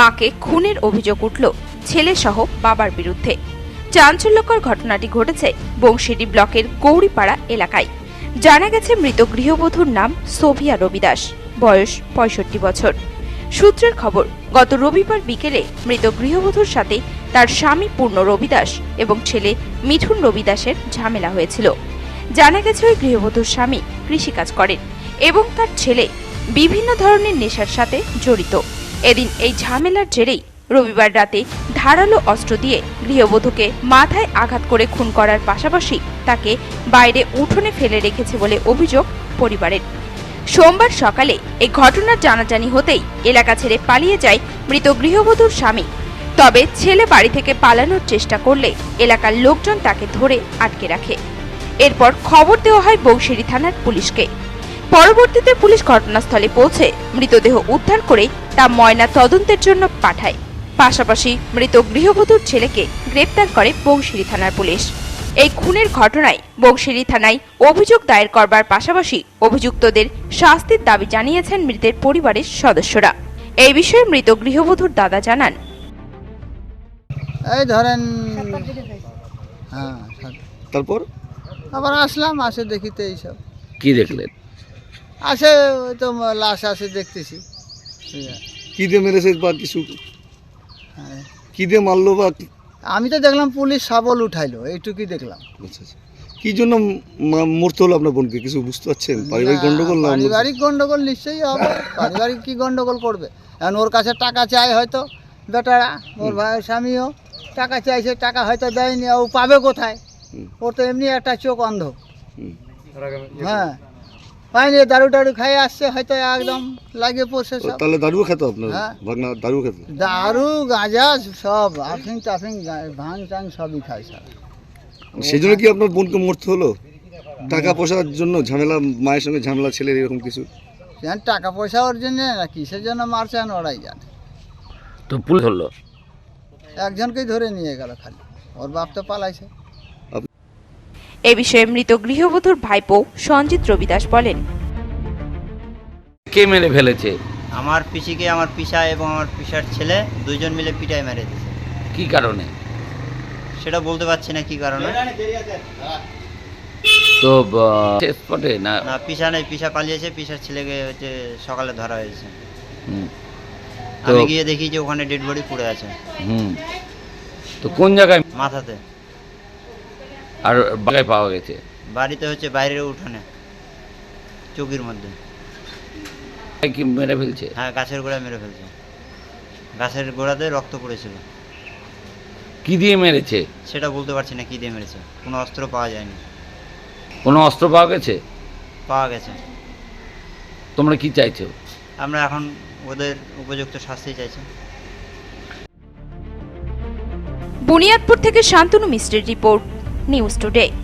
মাকে খুনের অভিযোগ উঠল ছেলে সহ বাবার বিরুদ্ধে। চাঞ্চল্যকর ঘটনাটি ঘটেছে বংশীটি ব্লকের গৌরীপাড়া এলাকায়। জানা গেছে, মৃত গৃহবধূর নাম সোভিয়া রবিদাস, বয়স পঁয়ষট্টি বছর। সূত্রের খবর, গত রবিবার বিকেলে মৃত গৃহবধূর সাথে তার স্বামী পূর্ণ রবিদাস এবং ছেলে মিঠুন রবিদাসের ঝামেলা হয়েছিল। জানা গেছে, ওই গৃহবধূর স্বামী কৃষিকাজ করেন এবং তার ছেলে বিভিন্ন ধরনের নেশার সাথে জড়িত। এদিন এই ঝামেলার জেরেই রবিবার রাতে ধারালো অস্ত্র দিয়ে গৃহবধূকে মাথায় আঘাত করে খুন করার পাশাপাশি তাকে বাইরে উঠোনে ফেলে রেখেছে বলে অভিযোগ পরিবারের। সোমবার সকালে এই ঘটনার জানাজানি হতেই এলাকা ছেড়ে পালিয়ে যায় মৃত গৃহবধূর স্বামী। তবে ছেলে বাড়ি থেকে পালানোর চেষ্টা করলে এলাকার লোকজন তাকে ধরে আটকে রাখে। এরপর খবর দেওয়া হয় বংশিরি থানার পুলিশকে। পরবর্তীতে পুলিশ ঘটনাস্থলে পৌঁছে মৃতদেহ উদ্ধার করে তা ময়না তদন্তের জন্য পাঠায়। পাশাপাশি মৃত গৃহবধূর ছেলেকে গ্রেপ্তার করে বংশিরি থানার পুলিশ। এই খুনের ঘটনায় বংশিরি থানায় অভিযোগ দায়ের করবার পাশাপাশি অভিযুক্তদের শাস্তির দাবি জানিয়েছেন মৃতের পরিবারের সদস্যরা। এই বিষয়ে মৃত গৃহবধূর দাদা জানান। এই ধরেন হ্যাঁ তারপর? আবার আসলাম আসে দেখিতে এইসব। কি দেখলেন? আসে ওই তো লাশ আসে দেখতেছি। ঠিক আছে। কি দিয়ে মেরেছে বা কিছু? হ্যাঁ। কি দিয়ে মারলো বা কি- আমি তো দেখলাম পুলিশ সাবল উঠাইলো এইটুকুই দেখলাম। আচ্ছা আচ্ছা। কি জন্য মরতে হলো আপনার বোনকে? কিছু বুঝতে পারছেন? পারিবারিক না, গন্ডগোল না পারিবারিক গন্ডগোল নিশ্চয়ই হবে। পারিবারিক কি গন্ডগোল করবে? এখন ওর কাছে টাকা চাই হয়তো বেটারা ওর ভাই স্বামীও। টাকা চাইছে টাকা হয়তো দেয়নি ও পাবে কোথায়? ওর তো এমনি একটা চোখ অন্ধ। হ্যাঁ। পাইনি দারু টারু খাই আসছে হয়তো একদম লাগিয়ে পড়ছে সব। তাহলে দারুও খেত আপনার? হ্যাঁ। ভাগনা দারু খেত? দারু গাঁজা সব আফিং টাফিং ভাঙ টাং সবই খায় সব সেই জন্য কি আপনার বোনকে মরতে হলো? টাকা পয়সার জন্য ঝামেলা মায়ের সঙ্গে ঝামেলা ছেলের এরকম কিছু? যেন টাকা পয়সা ওর জন্য না কিসের জন্য মারছেন ওরাই জানে। তো পুলিশ হলো একজনকেই ধরে নিয়ে গেল খালি। ওর বাপ তো পালাইছে। এ বিষয়ে মৃত গৃহবধূর ভাইপো সঞ্জিত রবিদাস বলেন। কে মেরে ফেলেছে? আমার পিসিকে আমার পিসা এবং আমার পিসার ছেলে দুইজন মিলে পিটাই মেরে দিয়েছে। কি কারণে? সেটা বলতে পারছি না কি কারণে। তো স্পটে না? না পিসা নেই পিসা পালিয়েছে পিসার ছেলেকে হচ্ছে সকালে ধরা হয়েছে। হুম। আমি গিয়ে দেখি যে ওখানে ডেড বডি পড়ে আছে। হুম। তো কোন জায়গায়? মাথাতে। আর বাগায় পাওয়া গেছে। বাড়িতে হচ্ছে বাইরের উঠানে চৌকির মধ্যে। কি মেরে ফেলছে? হ্যাঁ গাছের গোড়ায় মেরে ফেলছে। গাছের গোড়াতে রক্ত পড়েছিল। কি দিয়ে মেরেছে? সেটা বলতে পারছি না কি দিয়ে মেরেছে। কোনো অস্ত্র পাওয়া যায়নি। কোনো অস্ত্র পাওয়া গেছে? পাওয়া গেছে। তোমরা কি চাইছো? আমরা এখন ওদের উপযুক্ত শাস্তি চাইছি। বুনিয়াদপুর থেকে শান্তনু মিস্ত্রির রিপোর্ট। News Today.